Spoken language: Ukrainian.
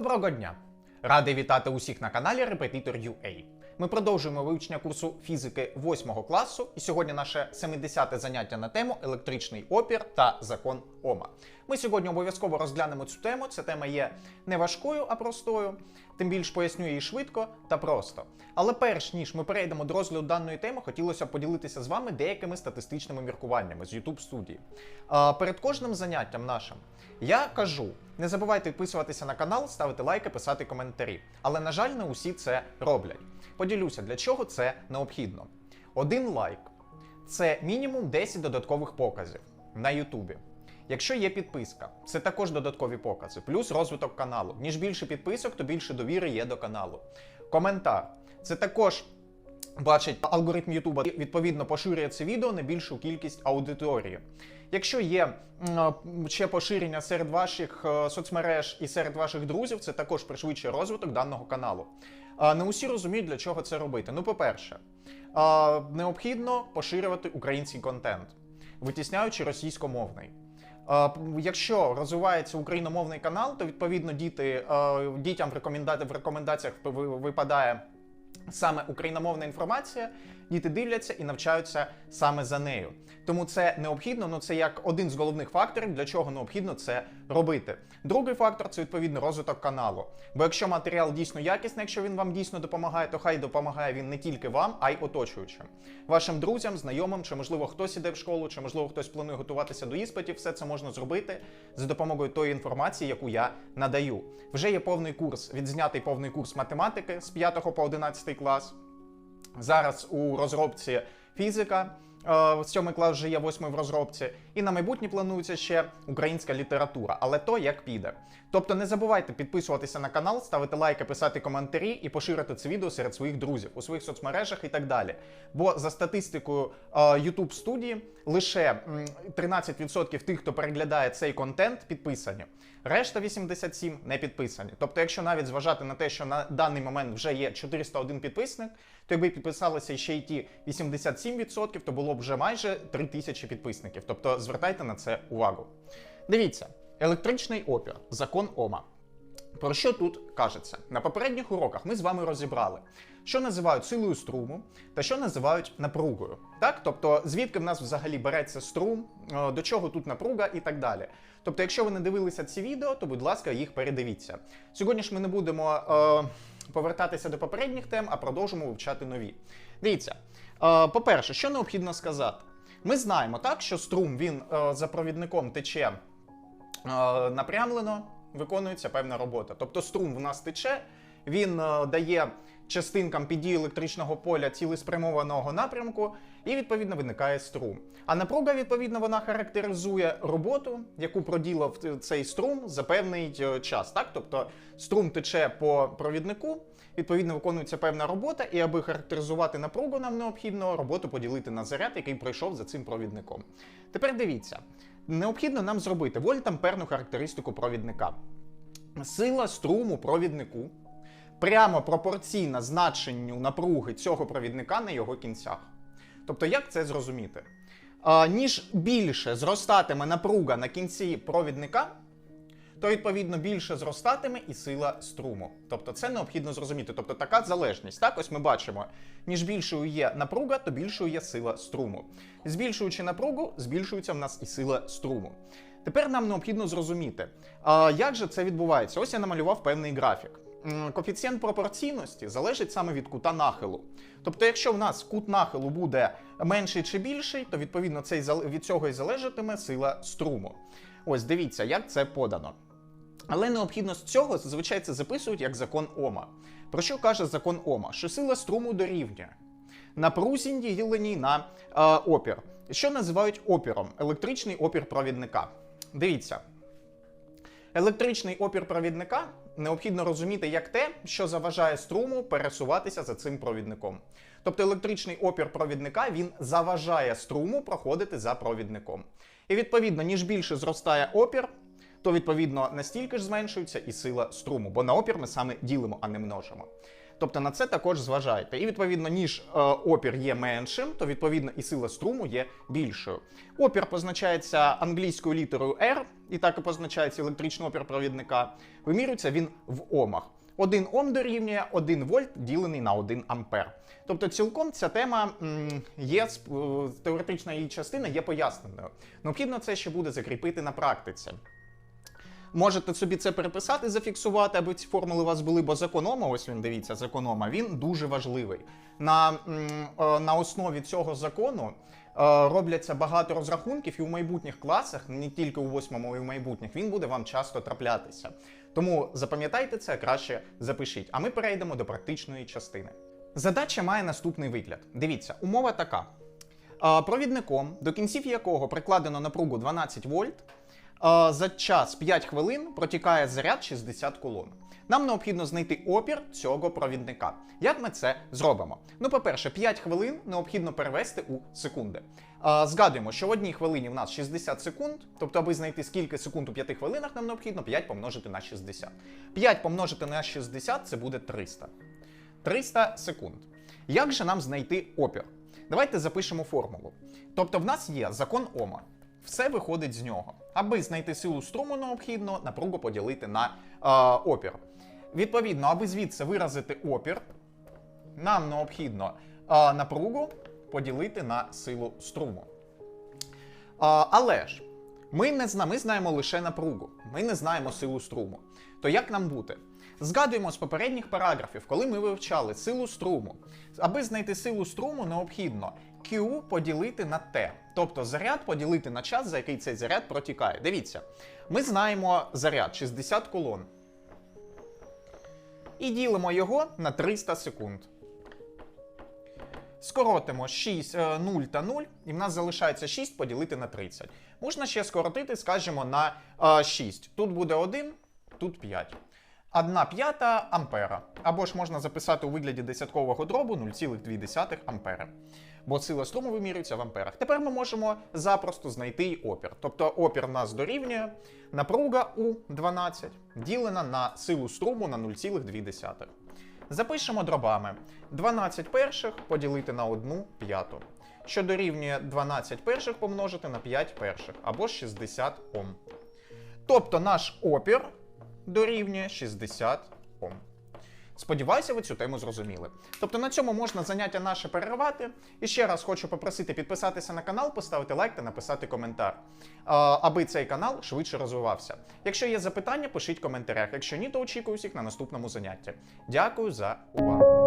Доброго дня! Радий вітати усіх на каналі Репетитор UA. Ми продовжуємо вивчення курсу фізики 8 класу, і сьогодні наше 70-те заняття на тему електричний опір та закон Ома. Ми сьогодні обов'язково розглянемо цю тему. Ця тема є не важкою, а простою. Тим більш поясню її швидко та просто. Але перш ніж ми перейдемо до розгляду даної теми, хотілося б поділитися з вами деякими статистичними міркуваннями з YouTube студії. Перед кожним заняттям нашим я кажу: не забувайте підписуватися на канал, ставити лайки, писати коментарі. Але, на жаль, не усі це роблять. Поділюся, для чого це необхідно. Один лайк це мінімум 10 додаткових показів на Ютубі. Якщо є підписка, це також додаткові покази, плюс розвиток каналу. Ніж більше підписок, то більше довіри є до каналу. Коментар це також бачить алгоритм Ютуба, відповідно поширює це відео на більшу кількість аудиторії. Якщо є ще поширення серед ваших е, соцмереж і серед ваших друзів, це також пришвидшує розвиток даного каналу. Не усі розуміють, для чого це робити. Ну, по-перше, необхідно поширювати український контент, витісняючи російськомовний. Якщо розвивається україномовний канал, то відповідно діти, е, дітям в, рекомендаціях ви- випадає саме україномовна інформація, діти дивляться і навчаються саме за нею. Тому це необхідно, ну це як один з головних факторів, для чого необхідно це робити. Другий фактор це відповідно розвиток каналу. Бо якщо матеріал дійсно якісний, якщо він вам дійсно допомагає, то хай допомагає він не тільки вам, а й оточуючим. Вашим друзям, знайомим, чи можливо хтось іде в школу, чи можливо хтось планує готуватися до іспитів, все це можна зробити за допомогою тої інформації, яку я надаю. Вже є повний курс, відзнятий повний курс математики з 5 по 11 клас. Зараз у розробці фізика. Е, Сьомий клас вже є восьмий в розробці, і на майбутнє планується ще українська література, але то як піде. Тобто не забувайте підписуватися на канал, ставити лайки, писати коментарі і поширити це відео серед своїх друзів у своїх соцмережах і так далі. Бо за статистикою е, YouTube студії лише 13% тих, хто переглядає цей контент, підписані. Решта 87 не підписані. Тобто, якщо навіть зважати на те, що на даний момент вже є 401 підписник, то якби підписалися ще й ті 87%, то було б вже майже 3000 підписників. Тобто звертайте на це увагу. Дивіться, електричний опір, закон Ома. Про що тут кажеться? На попередніх уроках ми з вами розібрали, що називають силою струму та що називають напругою. Так? Тобто, звідки в нас взагалі береться струм, е, до чого тут напруга і так далі. Тобто, якщо ви не дивилися ці відео, то будь ласка, їх передивіться. Сьогодні ж ми не будемо е, повертатися до попередніх тем, а продовжимо вивчати нові. Дивіться, по-перше, що необхідно сказати? Ми знаємо так, що струм він е, за провідником тече е, напрямлено виконується певна робота. Тобто струм в нас тече, він е, дає частинкам під дію електричного поля цілеспрямованого напрямку, і відповідно виникає струм. А напруга, відповідно, вона характеризує роботу, яку проділав цей струм за певний е, час. Так? Тобто струм тече по провіднику, відповідно виконується певна робота, і аби характеризувати напругу, нам необхідно роботу поділити на заряд, який пройшов за цим провідником. Тепер дивіться, необхідно нам зробити вольтамперну характеристику провідника. Сила струму провіднику прямо пропорційна значенню напруги цього провідника на його кінцях. Тобто, як це зрозуміти? А, ніж більше зростатиме напруга на кінці провідника, то відповідно більше зростатиме і сила струму. Тобто це необхідно зрозуміти. Тобто така залежність. Так, ось ми бачимо, ніж більшою є напруга, то більшою є сила струму. Збільшуючи напругу, збільшується в нас і сила струму. Тепер нам необхідно зрозуміти, а, як же це відбувається. Ось я намалював певний графік. Коефіцієнт пропорційності залежить саме від кута нахилу. Тобто, якщо в нас кут нахилу буде менший чи більший, то відповідно цей від цього і залежатиме сила струму. Ось дивіться, як це подано. Але необхідно з цього зазвичай це записують як закон Ома. Про що каже закон Ома? Що сила струму дорівнює напрузі діленій на е, опір. Що називають опіром? Електричний опір провідника. Дивіться, електричний опір провідника необхідно розуміти як те, що заважає струму пересуватися за цим провідником. Тобто електричний опір провідника він заважає струму проходити за провідником. І відповідно, ніж більше зростає опір, то відповідно настільки ж зменшується і сила струму, бо на опір ми саме ділимо, а не множимо. Тобто на це також зважайте. І відповідно, ніж е, опір є меншим, то відповідно і сила струму є більшою. Опір позначається англійською літерою R, і так і позначається електричний опір провідника. Вимірюється він в омах. 1 Ом дорівнює 1 вольт ділений на 1 ампер. Тобто, цілком ця тема є е, теоретична її частина є поясненою. Необхідно це ще буде закріпити на практиці. Можете собі це переписати, зафіксувати, аби ці формули у вас були, бо закон Ома, ось він дивіться, закон Ома, він дуже важливий. На, е, на основі цього закону е, робляться багато розрахунків, і у майбутніх класах, не тільки у восьмому, і у майбутніх, він буде вам часто траплятися. Тому запам'ятайте це, краще запишіть. А ми перейдемо до практичної частини. Задача має наступний вигляд. Дивіться, умова така. Е, Провідником, до кінців якого прикладено напругу 12 вольт, за час 5 хвилин протікає заряд 60 колон. Нам необхідно знайти опір цього провідника. Як ми це зробимо? Ну, по-перше, 5 хвилин необхідно перевести у секунди. Згадуємо, що в одній хвилині в нас 60 секунд, тобто, аби знайти скільки секунд у 5 хвилинах, нам необхідно 5 помножити на 60. 5 помножити на 60 це буде 300. 300 секунд. Як же нам знайти опір? Давайте запишемо формулу. Тобто, в нас є закон Ома. Все виходить з нього. Аби знайти силу струму, необхідно напругу поділити на е, опір. Відповідно, аби звідси виразити опір, нам необхідно е, напругу поділити на силу струму. А, але ж ми не зна, ми знаємо лише напругу, ми не знаємо силу струму. То як нам бути? Згадуємо з попередніх параграфів, коли ми вивчали силу струму. Аби знайти силу струму, необхідно Q поділити на T, тобто заряд поділити на час, за який цей заряд протікає. Дивіться, ми знаємо заряд 60 колон. І ділимо його на 300 секунд. Скоротимо 6, е, 0 та 0, і в нас залишається 6 поділити на 30. Можна ще скоротити, скажімо, на е, 6. Тут буде 1, тут 5. 1 п'ята ампера. Або ж можна записати у вигляді десяткового дробу 0,2 ампера. Бо сила струму вимірюється в амперах. Тепер ми можемо запросто знайти й опір. Тобто опір нас дорівнює напруга у 12 ділена на силу струму на 0,2. Запишемо дробами 12 перших поділити на 1 п'яту, що дорівнює 12 перших помножити на 5 перших, або 60 Ом. Тобто наш опір дорівнює 60 Ом. Сподіваюся, ви цю тему зрозуміли. Тобто на цьому можна заняття наше перервати. І ще раз хочу попросити підписатися на канал, поставити лайк та написати коментар, аби цей канал швидше розвивався. Якщо є запитання, пишіть в коментарях. Якщо ні, то очікую всіх на наступному занятті. Дякую за увагу.